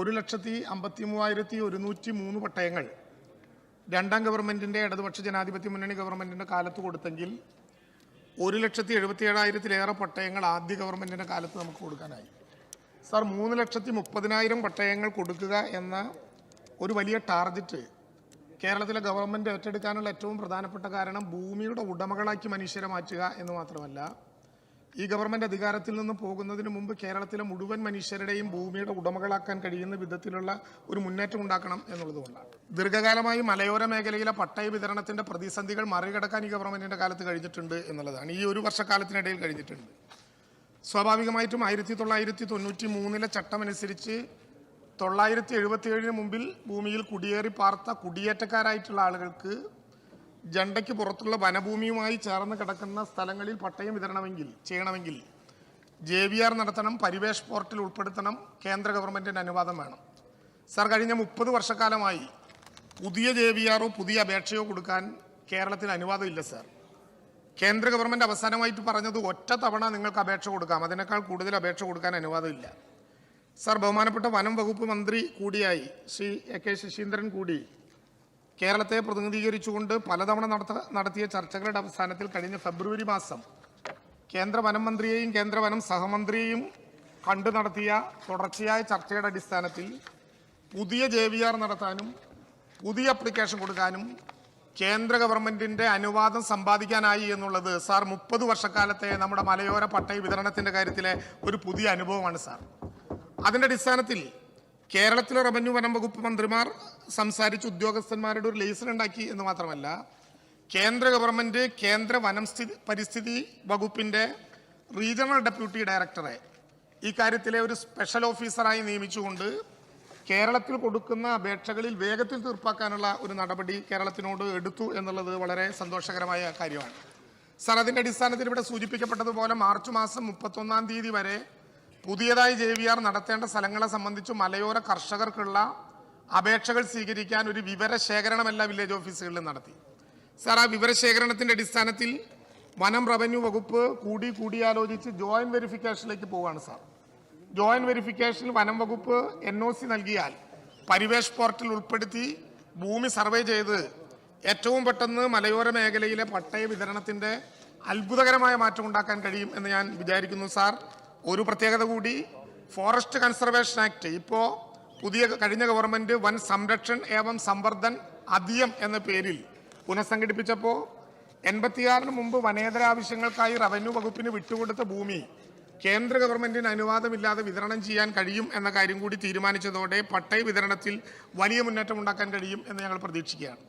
ഒരു ലക്ഷത്തി അമ്പത്തി മൂവായിരത്തി ഒരുന്നൂറ്റി മൂന്ന് പട്ടയങ്ങൾ രണ്ടാം ഗവൺമെന്റിന്റെ ഇടതുപക്ഷ ജനാധിപത്യ മുന്നണി ഗവൺമെന്റിന്റെ കാലത്ത് കൊടുത്തെങ്കിൽ ഒരു ലക്ഷത്തി എഴുപത്തി ഏഴായിരത്തിലേറെ പട്ടയങ്ങൾ ആദ്യ ഗവൺമെന്റിന്റെ കാലത്ത് നമുക്ക് കൊടുക്കാനായി. സാർ മൂന്ന് ലക്ഷത്തി മുപ്പതിനായിരം പട്ടയങ്ങൾ കൊടുക്കുക എന്ന ഒരു വലിയ ടാർഗറ്റ് കേരളത്തിലെ ഗവൺമെന്റ് ഏറ്റെടുക്കാനുള്ള ഏറ്റവും പ്രധാനപ്പെട്ട കാരണം ഭൂമിയുടെ ഉടമകളാക്കി മനുഷ്യരെ മാറ്റുക എന്ന് മാത്രമല്ല ഈ ഗവൺമെന്റ് അധികാരത്തിൽ നിന്ന് പോകുന്നതിന് മുമ്പ് കേരളത്തിലെ മുഴുവൻ മനുഷ്യരുടെയും ഭൂമിയുടെ ഉടമകളാക്കാൻ കഴിയുന്ന വിധത്തിലുള്ള ഒരു മുന്നേറ്റം ഉണ്ടാക്കണം എന്നുള്ളതുകൊണ്ടാണ്. ദീർഘകാലമായി മലയോര മേഖലയിലെ പട്ടയ വിതരണത്തിന്റെ പ്രതിസന്ധികൾ മറികടക്കാൻ ഈ ഗവൺമെന്റിന്റെ കാലത്ത് കഴിഞ്ഞിട്ടുണ്ട് എന്നുള്ളതാണ്. ഈ ഒരു വർഷക്കാലത്തിനിടയിൽ കഴിഞ്ഞിട്ടുണ്ട്. സ്വാഭാവികമായിട്ടും ആയിരത്തി തൊള്ളായിരത്തി തൊണ്ണൂറ്റി മൂന്നിലെ ചട്ടമനുസരിച്ച് തൊള്ളായിരത്തി എഴുപത്തി ഏഴിന് മുമ്പിൽ ഭൂമിയിൽ കുടിയേറി പാർത്ത കുടിയേറ്റക്കാരായിട്ടുള്ള ആളുകൾക്ക് ജണ്ടയ്ക്ക് പുറത്തുള്ള വനഭൂമിയുമായി ചേർന്ന് കിടക്കുന്ന സ്ഥലങ്ങളിൽ പട്ടയം വിതരണമെങ്കിൽ ചെയ്യണമെങ്കിൽ ജെ വി ആർ നടത്തണം പരിവേഷ് പോർട്ടിൽ ഉൾപ്പെടുത്തണം കേന്ദ്ര ഗവൺമെന്റിന്റെ അനുവാദം വേണം. സാർ കഴിഞ്ഞ മുപ്പത് വർഷക്കാലമായി പുതിയ ജെ വി ആറോ പുതിയ അപേക്ഷയോ കൊടുക്കാൻ കേരളത്തിന് അനുവാദമില്ല സാർ. കേന്ദ്ര ഗവൺമെന്റ് അവസാനമായിട്ട് പറഞ്ഞത് ഒറ്റ തവണ നിങ്ങൾക്ക് അപേക്ഷ കൊടുക്കാം. അതിനേക്കാൾ കൂടുതൽ അപേക്ഷ കൊടുക്കാൻ അനുവാദമില്ല. സാർ ബഹുമാനപ്പെട്ട വനം വകുപ്പ് മന്ത്രി കൂടിയായി ശ്രീ എ കെ ശശീന്ദ്രൻ കൂടി കേരളത്തെ പ്രതിനിധീകരിച്ചുകൊണ്ട് പലതവണ നടത്ത നടത്തിയ ചർച്ചകളുടെ അവസാനത്തിൽ കഴിഞ്ഞ ഫെബ്രുവരി മാസം കേന്ദ്ര വനം മന്ത്രിയെയും കേന്ദ്ര വനം സഹമന്ത്രിയെയും കണ്ടു നടത്തിയ തുടർച്ചയായ ചർച്ചയുടെ അടിസ്ഥാനത്തിൽ പുതിയ ജെ വി ആർ നടത്താനും പുതിയ അപ്ലിക്കേഷൻ കൊടുക്കാനും കേന്ദ്ര ഗവൺമെന്റിന്റെ അനുവാദം സമ്പാദിക്കാനായി എന്നുള്ളത് സാർ മുപ്പത് വർഷക്കാലത്തെ നമ്മുടെ മലയോര പട്ടയ വിതരണത്തിന്റെ കാര്യത്തിലെ ഒരു പുതിയ അനുഭവമാണ് സാർ. അതിന്റെ അടിസ്ഥാനത്തിൽ കേരളത്തിലെ റവന്യൂ വനം വകുപ്പ് മന്ത്രിമാർ സംസാരിച്ച് ഉദ്യോഗസ്ഥന്മാരുടെ ഒരു ലേസർ ഉണ്ടാക്കി എന്ന് മാത്രമല്ല കേന്ദ്ര ഗവൺമെന്റ് കേന്ദ്ര വനം സ്ഥിതി പരിസ്ഥിതി വകുപ്പിന്റെ റീജിയണൽ ഡെപ്യൂട്ടി ഡയറക്ടറെ ഈ കാര്യത്തിലെ ഒരു സ്പെഷ്യൽ ഓഫീസറായി നിയമിച്ചുകൊണ്ട് കേരളത്തിൽ കൊടുക്കുന്ന അപേക്ഷകളിൽ വേഗത്തിൽ തീർപ്പാക്കാനുള്ള ഒരു നടപടി കേരളത്തിനോട് എടുത്തു എന്നുള്ളത് വളരെ സന്തോഷകരമായ കാര്യമാണ്. സാർ അതിന്റെ അടിസ്ഥാനത്തിൽ ഇവിടെ സൂചിപ്പിക്കപ്പെട്ടതുപോലെ മാർച്ച് മാസം മുപ്പത്തൊന്നാം തീയതി വരെ പുതിയതായി ജെ വി ആർ നടത്തേണ്ട സ്ഥലങ്ങളെ സംബന്ധിച്ച് മലയോര കർഷകർക്കുള്ള അപേക്ഷകൾ സ്വീകരിക്കാൻ ഒരു വിവരശേഖരണമല്ല വില്ലേജ് ഓഫീസുകളിൽ നടത്തി. സാർ ആ വിവരശേഖരണത്തിന്റെ അടിസ്ഥാനത്തിൽ വനം റവന്യൂ വകുപ്പ് കൂടി കൂടിയാലോചിച്ച് ജോയിന്റ് വെരിഫിക്കേഷനിലേക്ക് പോവുകയാണ് സാർ. ജോയിന്റ് വെരിഫിക്കേഷനിൽ വനം വകുപ്പ് എൻ ഒ സി നൽകിയാൽ പരിവേഷ് പോർട്ടൽ ഉൾപ്പെടുത്തി ഭൂമി സർവേ ചെയ്ത് ഏറ്റവും പെട്ടെന്ന് മലയോര മേഖലയിലെ പട്ടയ വിതരണത്തിന്റെ അത്ഭുതകരമായ മാറ്റം ഉണ്ടാക്കാൻ കഴിയും എന്ന് ഞാൻ വിചാരിക്കുന്നു സാർ. ഒരു പ്രത്യേകത കൂടി ഫോറസ്റ്റ് കൺസർവേഷൻ ആക്ട് ഇപ്പോൾ പുതിയ കഴിഞ്ഞ ഗവൺമെന്റ് വൻ സംരക്ഷൺ ഏവം സംവർദ്ധൻ അധിയം എന്ന പേരിൽ പുനഃസംഘടിപ്പിച്ചപ്പോൾ എൺപത്തിയാറിന് മുമ്പ് വനേതര ആവശ്യങ്ങൾക്കായി റവന്യൂ വകുപ്പിന് വിട്ടുകൊടുത്ത ഭൂമി കേന്ദ്ര ഗവൺമെന്റിന് അനുവാദമില്ലാതെ വിതരണം ചെയ്യാൻ കഴിയും എന്ന കാര്യം കൂടി തീരുമാനിച്ചതോടെ പട്ടയ വിതരണത്തിൽ വലിയ മുന്നേറ്റം ഉണ്ടാക്കാൻ കഴിയും എന്ന് ഞങ്ങൾ പ്രതീക്ഷിക്കുകയാണ്.